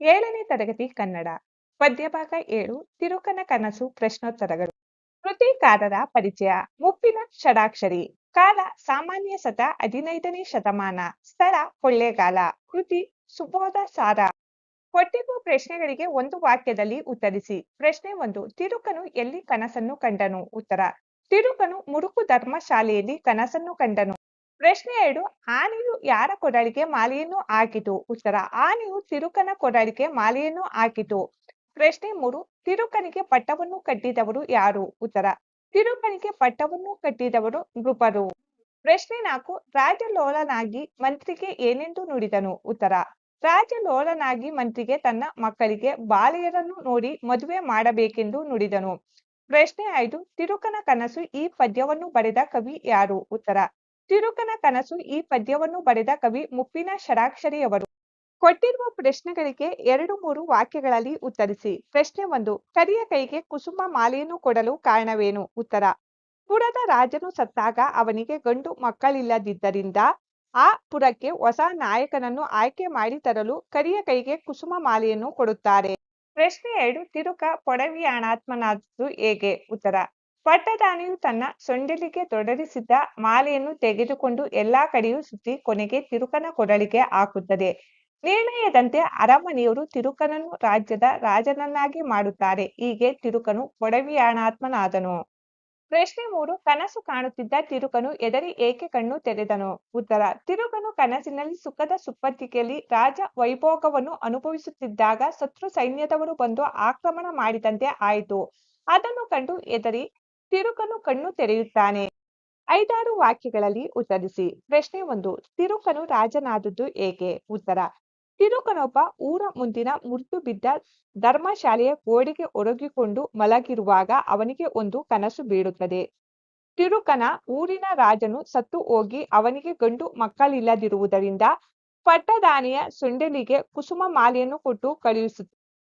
ಏಳನೇ ತರಗತಿ ಕನ್ನಡ ಪದ್ಯಭಾಗ ಏಳು, ತಿರುಕನ ಕನಸು ಪ್ರಶ್ನೋತ್ತರಗಳು. ಕೃತಿಕಾರರ ಪರಿಚಯ ಮುಪ್ಪಿನ ಷಡಾಕ್ಷರಿ, ಕಾಲ ಸಾಮಾನ್ಯ ಸತ ಹದಿನೈದನೇ ಶತಮಾನ, ಸ್ಥಳ ಕೊಳ್ಳೇಗಾಲ, ಕೃತಿ ಸುಬೋಧ ಸಾರ. ಕೊಟ್ಟಿರುವ ಪ್ರಶ್ನೆಗಳಿಗೆ ಒಂದು ವಾಕ್ಯದಲ್ಲಿ ಉತ್ತರಿಸಿ, ಪ್ರಶ್ನೆ ಒಂದು, ತಿರುಕನು ಎಲ್ಲಿ ಕನಸನ್ನು ಕಂಡನು? ಉತ್ತರ, ತಿರುಕನು ಮುರುಕು ಧರ್ಮಶಾಲೆಯಲ್ಲಿ ಕನಸನ್ನು ಕಂಡನು. ಪ್ರಶ್ನೆ ಎರಡು, ಆನೆಯು ಯಾರ ಕೊಡಲಿಗೆ ಮಾಲೆಯನ್ನು ಹಾಕಿತು? ಉತ್ತರ, ಆನೆಯು ತಿರುಕನ ಕೊಡಲಿಗೆ ಮಾಲೆಯನ್ನು ಹಾಕಿತು. ಪ್ರಶ್ನೆ ಮೂರು, ತಿರುಕನಿಗೆ ಪಟ್ಟವನ್ನು ಕಟ್ಟಿದವರು ಯಾರು? ಉತ್ತರ, ತಿರುಕನಿಗೆ ಪಟ್ಟವನ್ನು ಕಟ್ಟಿದವರು ನೃಪರು. ಪ್ರಶ್ನೆ ನಾಲ್ಕು, ರಾಜಲೋಲನಾಗಿ ಮಂತ್ರಿಗೆ ಏನೆಂದು ನುಡಿದನು? ಉತ್ತರ, ರಾಜಲೋಲನಾಗಿ ಮಂತ್ರಿಗೆ ತನ್ನ ಮಕ್ಕಳಿಗೆ ಬಾಲೆಯರನ್ನು ನೋಡಿ ಮದುವೆ ಮಾಡಬೇಕೆಂದು ನುಡಿದನು. ಪ್ರಶ್ನೆ ಐದು, ತಿರುಕನ ಕನಸು ಈ ಪದ್ಯವನ್ನು ಬರೆದ ಕವಿ ಯಾರು? ಉತ್ತರ ತಿರುಕನ ಕನಸು ಈ ಪದ್ಯವನ್ನು ಬರೆದ ಕವಿ ಮುಪ್ಪಿನ ಷಡಾಕ್ಷರಿಯವರು ಕೊಟ್ಟಿರುವ ಪ್ರಶ್ನೆಗಳಿಗೆ ಎರಡು ಮೂರು ವಾಕ್ಯಗಳಲ್ಲಿ ಉತ್ತರಿಸಿ. ಪ್ರಶ್ನೆ ಒಂದು ಕರಿಯ ಕೈಗೆ ಕುಸುಮ ಮಾಲೆಯನ್ನು ಕೊಡಲು ಕಾರಣವೇನು? ಉತ್ತರ, ಪುರದ ರಾಜನು ಸತ್ತಾಗ ಅವನಿಗೆ ಗಂಡು ಮಕ್ಕಳಿಲ್ಲದಿದ್ದರಿಂದ ಆ ಪುರಕ್ಕೆ ಹೊಸ ನಾಯಕನನ್ನು ಆಯ್ಕೆ ಮಾಡಿ ತರಲು ಕರಿಯ ಕೈಗೆ ಕುಸುಮ ಮಾಲೆಯನ್ನು ಕೊಡುತ್ತಾರೆ. ಪ್ರಶ್ನೆ ಎರಡು ತಿರುಕ ಪೊಡವಿಯಾಣಾತ್ಮನಾದದ್ದು ಹೇಗೆ? ಉತ್ತರ ಪಟ್ಟದಾನಿಯು ತನ್ನ ಸೊಂಡಿಲಿಗೆ ತೊಡರಿಸಿದ್ದ ಮಾಲೆಯನ್ನು ತೆಗೆದುಕೊಂಡು ಎಲ್ಲಾ ಕಡೆಯೂ ಸುತ್ತಿ ಕೊನೆಗೆ ತಿರುಕನ ಕೊಡಲಿಗೆ ಹಾಕುತ್ತದೆ. ನಿರ್ಣಯದಂತೆ ಅರಮನೆಯವರು ತಿರುಕನನ್ನು ರಾಜ್ಯದ ರಾಜನನ್ನಾಗಿ ಮಾಡುತ್ತಾರೆ. ಹೀಗೆ ತಿರುಕನು ಒಡವಿಯಾಣಾತ್ಮನಾದನು ಪ್ರಶ್ನೆ ಮೂರು, ಕನಸು ಕಾಣುತ್ತಿದ್ದ ತಿರುಕನು ಎದರಿ ಏಕೆ ಕಣ್ಣು ತೆರೆದನು? ಉತ್ತರ, ತಿರುಕನು ಕನಸಿನಲ್ಲಿ ಸುಖದ ಸುಪ್ಪತ್ತಿಗೆಯಲ್ಲಿ ರಾಜ ವೈಭೋಗವನ್ನು ಅನುಭವಿಸುತ್ತಿದ್ದಾಗ ಶತ್ರು ಸೈನ್ಯದವರು ಬಂದು ಆಕ್ರಮಣ ಮಾಡಿದಂತೆ ಆಯಿತು. ಅದನ್ನು ಕಂಡು ಎದರಿ ತಿರುಕನು ಕಣ್ಣು ತೆರೆಯುತ್ತಾನೆ. ಐದಾರು ವಾಕ್ಯಗಳಲ್ಲಿ ಉತ್ತರಿಸಿ. ಪ್ರಶ್ನೆ ಒಂದು ತಿರುಕನು ರಾಜನಾದದ್ದು ಏಕೆ? ಉತ್ತರ ತಿರುಕನೊಬ್ಬ ಊರ ಮುಂದಿನ ಮುರಿದು ಬಿದ್ದ ಧರ್ಮಶಾಲೆಯ ಗೋಡೆಗೆ ಒರಗಿಕೊಂಡು ಮಲಗಿರುವಾಗ ಅವನಿಗೆ ಒಂದು ಕನಸು ಬೀಳುತ್ತದೆ. ತಿರುಕನ ಊರಿನ ರಾಜನು ಸತ್ತು ಹೋಗಿ ಅವನಿಗೆ ಗಂಡು ಮಕ್ಕಳಿಲ್ಲದಿರುವುದರಿಂದ ಪಟ್ಟದಾನಿಯ ಸುಂಡಲಿಗೆ ಕುಸುಮ ಮಾಲೆಯನ್ನು ಕೊಟ್ಟು ಕಳುಹಿಸುತ್ತದೆ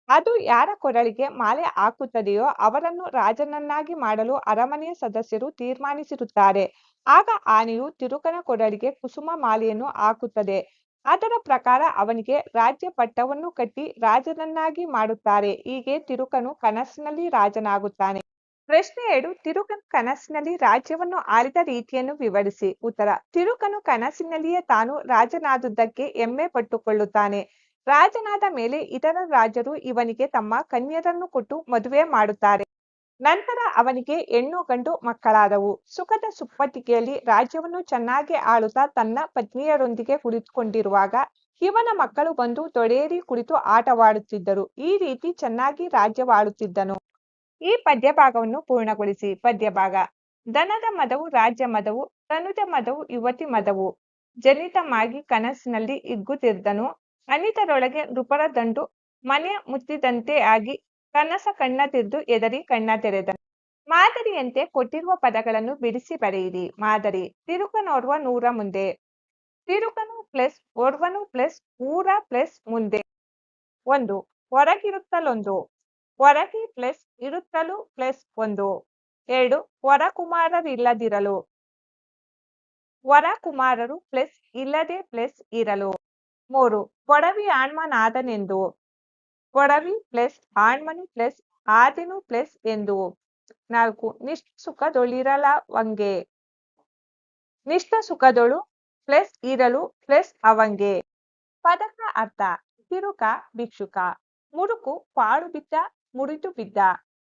ಅದು ಯಾರ ಕೊರಳಿಗೆ ಮಾಲೆ ಹಾಕುತ್ತದೆಯೋ ಅವರನ್ನು ರಾಜನನ್ನಾಗಿ ಮಾಡಲು ಅರಮನೆಯ ಸದಸ್ಯರು ತೀರ್ಮಾನಿಸಿರುತ್ತಾರೆ. ಆಗ ಆನೆಯು ತಿರುಕನ ಕೊರಳಿಗೆ ಕುಸುಮ ಮಾಲೆಯನ್ನು ಹಾಕುತ್ತದೆ. ಅದರ ಪ್ರಕಾರ ಅವನಿಗೆ ರಾಜ್ಯ ಪಟ್ಟವನ್ನು ಕಟ್ಟಿ ರಾಜನನ್ನಾಗಿ ಮಾಡುತ್ತಾರೆ. ಹೀಗೆ ತಿರುಕನು ಕನಸಿನಲ್ಲಿ ರಾಜನಾಗುತ್ತಾನೆ. ಪ್ರಶ್ನೆ ಎರಡು ತಿರುಕನು ಕನಸಿನಲ್ಲಿ ರಾಜ್ಯವನ್ನು ಆಳಿದ ರೀತಿಯನ್ನು ವಿವರಿಸಿ. ಉತ್ತರ ತಿರುಕನು ಕನಸಿನಲ್ಲಿಯೇ ತಾನು ರಾಜನಾದುದಕ್ಕೆ ಹೆಮ್ಮೆ ಪಟ್ಟುಕೊಳ್ಳುತ್ತಾನೆ. ರಾಜನಾದ ಮೇಲೆ ಇತರ ರಾಜರು ಇವನಿಗೆ ತಮ್ಮ ಕನ್ಯರನ್ನು ಕೊಟ್ಟು ಮದುವೆ ಮಾಡುತ್ತಾರೆ. ನಂತರ ಅವನಿಗೆ ಹೆಣ್ಣು ಗಂಡು ಮಕ್ಕಳಾದವು. ಸುಖದ ಸುಪ್ಪತ್ತಿಗೆಯಲ್ಲಿ ರಾಜ್ಯವನ್ನು ಚೆನ್ನಾಗಿ ಆಳುತ್ತಾ ತನ್ನ ಪತ್ನಿಯರೊಂದಿಗೆ ಕುಳಿತುಕೊಂಡಿರುವಾಗ ಇವನ ಮಕ್ಕಳು ಬಂದು ತೊಡೆಯೇರಿ ಕುಳಿತು ಆಟವಾಡುತ್ತಿದ್ದರು. ಈ ರೀತಿ ಚೆನ್ನಾಗಿ ರಾಜ್ಯವಾಳುತ್ತಿದ್ದನು ಈ ಪದ್ಯಭಾಗವನ್ನು ಪೂರ್ಣಗೊಳಿಸಿ. ಪದ್ಯಭಾಗ ದನದ ಮದವು ರಾಜ್ಯ ಮದವು, ತನುಜ ಮದವು ಯುವತಿ ಮದವು. ಜನಿತಮಾಗಿ ಕನಸಿನಲ್ಲಿ ಇಗ್ಗುತ್ತಿದ್ದನು. ಅನಿತರೊಳಗೆ ನೃಪರ ದಂಡು ಮನೆ ಮುತ್ತಿದಂತೆ ಆಗಿ ಕನಸ ಕಣ್ಣ ತಿರ್ದು ಎದರಿ ಕಣ್ಣ ತೆರೆದನು ಮಾದರಿಯಂತೆ ಕೊಟ್ಟಿರುವ ಪದಗಳನ್ನು ಬಿಡಿಸಿ ಬರೆಯಿರಿ. ಮಾದರಿ ತಿರುಕನೋರ್ವ ನೂರ ಮುಂದೆ. ತಿರುಕನು ಪ್ಲಸ್ ಓರ್ವನು ಪ್ಲಸ್ ಊರ ಪ್ಲಸ್ ಮುಂದೆ. ಒಂದು, ಹೊರಗಿರುತ್ತಲೊಂದು. ಹೊರಗಿ ಪ್ಲಸ್ ಇರುತ್ತಲೂ ಪ್ಲಸ್ ಒಂದು. ಎರಡು, ಹೊರಕುಮಾರರಿಲ್ಲದಿರಲು. ಹೊರಕುಮಾರರು ಹೊರ ಪ್ಲಸ್ ಇಲ್ಲದೆ ಪ್ಲಸ್ ಇರಲು. ಮೂರು. ಕೊಡವಿ ಆಣ್ಮನಾದನೆಂದು ಕೊಡವಿ ಪ್ಲಸ್ ಆಣ್ಮನು ಪ್ಲಸ್ ಆದಿನು ಪ್ಲಸ್ ಎಂದು. ನಾಲ್ಕು. ನಿಷ್ಠ ಸುಖದೊಳಿರಲವಂಗೆ ನಿಷ್ಠ ಸುಖದೊಳು ಪ್ಲಸ್ ಇರಲು ಪ್ಲಸ್ ಅವಂಗೆ. ಪದಕ ಅರ್ಥ. ತಿರುಕ ಭಿಕ್ಷುಕ. ಮುಡುಕು ಪಾಳು ಬಿದ್ದ ಮುರಿದು ಬಿದ್ದ.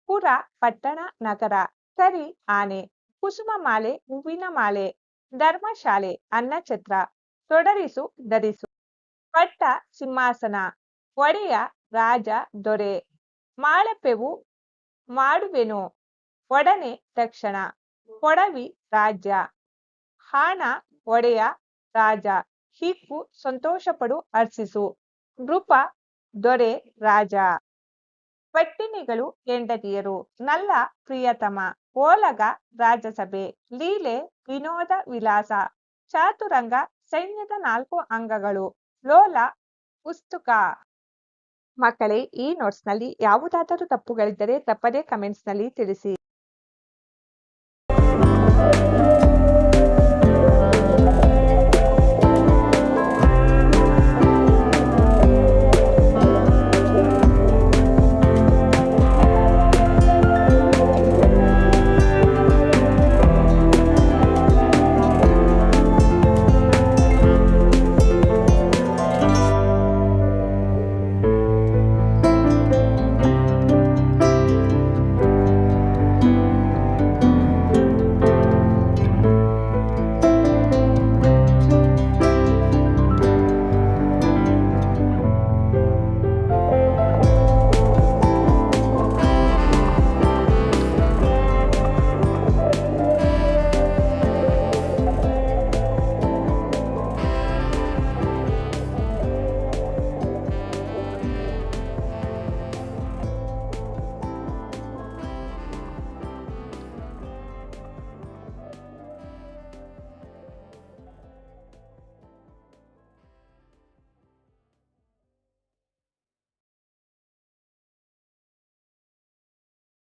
ಪುರ ಪಟ್ಟಣ ನಗರ. ಸರಿ ಆನೆ. ಕುಸುಮ ಮಾಲೆ, ಹೂವಿನ ಮಾಲೆ. ಧರ್ಮಶಾಲೆ, ಅನ್ನಛತ್ರ. ತೊಡರಿಸು, ಧರಿಸು. ಪಟ್ಟ ಸಿಂಹಾಸನ ಒಡೆಯ ರಾಜ ದೊರೆ, ಮಾಳಪೆವು ಮಾಡುವೆನು. ಒಡನೆ ತಕ್ಷಣ ಕೊಡವಿ ರಾಜ್ಯ. ಹಾಣ ಒಡೆಯ ರಾಜ ಹಿಕ್ಕು ಸಂತೋಷಪಡು ಅರ್ಚಿಸು ನೃಪ ದೊರೆ ರಾಜ. ಪಟ್ಟಿನಿಗಳು ಹೆಂಡತಿಯರು, ನಲ್ಲ ಪ್ರಿಯತಮ, ಓಲಗ ರಾಜಸಭೆ, ಲೀಲೆ, ವಿನೋದ ವಿಲಾಸ, ಚಾತುರಂಗ ಸೈನ್ಯದ ನಾಲ್ಕು ಅಂಗಗಳು. ಲೋಲ ಪುಸ್ತಕ. ಮಕ್ಕಳೇ ಈ ನೋಟ್ಸ್ನಲ್ಲಿ ಯಾವುದಾದರೂ ತಪ್ಪುಗಳಿದ್ದರೆ ತಪ್ಪದೇ ಕಮೆಂಟ್ಸ್ನಲ್ಲಿ ತಿಳಿಸಿ.